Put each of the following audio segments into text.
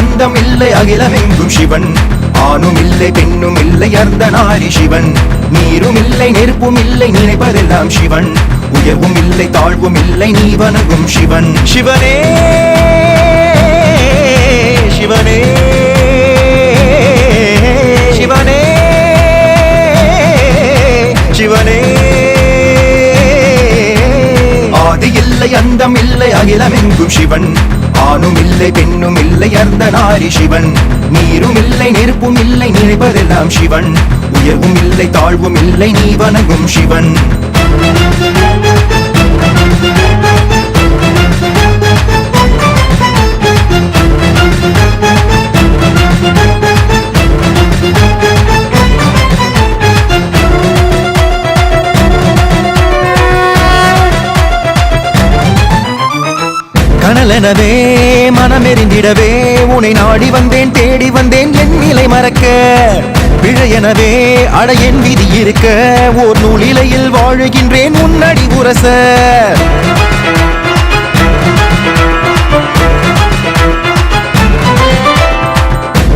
அந்தம் இல்லை அகிலமெங்கும் சிவன். ஆணும் இல்லை பெண்ணும் இல்லை அர்த்த நாரி சிவன். நீரும் இல்லை நெருப்பும் இல்லை நினைப்பதெல்லாம் சிவன். உயர்வும் இல்லை தாழ்வும் இல்லை நீ வணங்கும் சிவன். சிவனே சிவனே சிவனே சிவனே. ஆதி இல்லை அந்தம் இல்லை அகிலமெங்கும் சிவன். ஆணும் இல்லை பெண்ணும் இல்லை அர்த்த நாரி சிவன். நீரும் இல்லை நெருப்பும் இல்லை நினைப்பதெல்லாம் சிவன். உயர்வும் இல்லை தாழ்வும் இல்லை நீ வணங்கும் சிவன். கனலெனவே மனமெறிந்திடவே உனை நாடி வந்தேன் தேடி வந்தேன் என் நிலை மறக்க. பிழையெனவே அட என் விதி இருக்க ஓர் நூலிலையில் வாழுகின்றேன் உன்னடி உரச.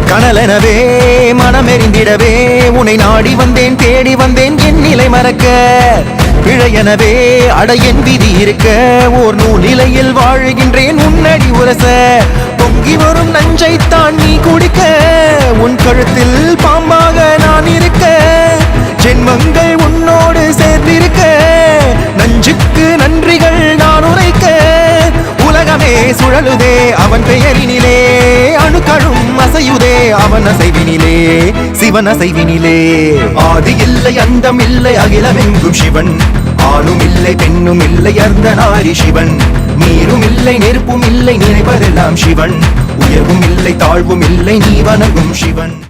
கனலெனவே மனமெறிந்திடவே உன்னை நாடி வந்தேன் தேடி வந்தேன் என் நிலை மறக்க. பிழையெனவே அடையன் விதி இருக்க ஓர் நூலிலையில் வாழுகின்றேன். உன்னடி உரச பொங்கி வரும் நஞ்சைத்தான் நீ குடிக்க. உன் கழுத்தில் பாம்பாக நான் இருக்க. ஜென்மங்கள் உன்னோடு சேர்ந்திருக்க. நஞ்சுக்கு நன்றிகள் நான் உரைக்க. உலகமே சுழலுதே அவன் பெயரினிலே. அணுக்களும் அசையுதே அவன் அசைவினிலே சிவன் அசைவினிலே. ஆதியில் இல்லை அந்தம் இல்லை அகிலமெங்கும் சிவன். ஆணும் இல்லை பெண்ணும் இல்லை அர்த்த நாரி சிவன். நீரும் இல்லை நெருப்பும் இல்லை நினைவதெல்லாம் சிவன். உயர்வும் இல்லை தாழ்வும் இல்லை நீ வணங்கும் சிவன்.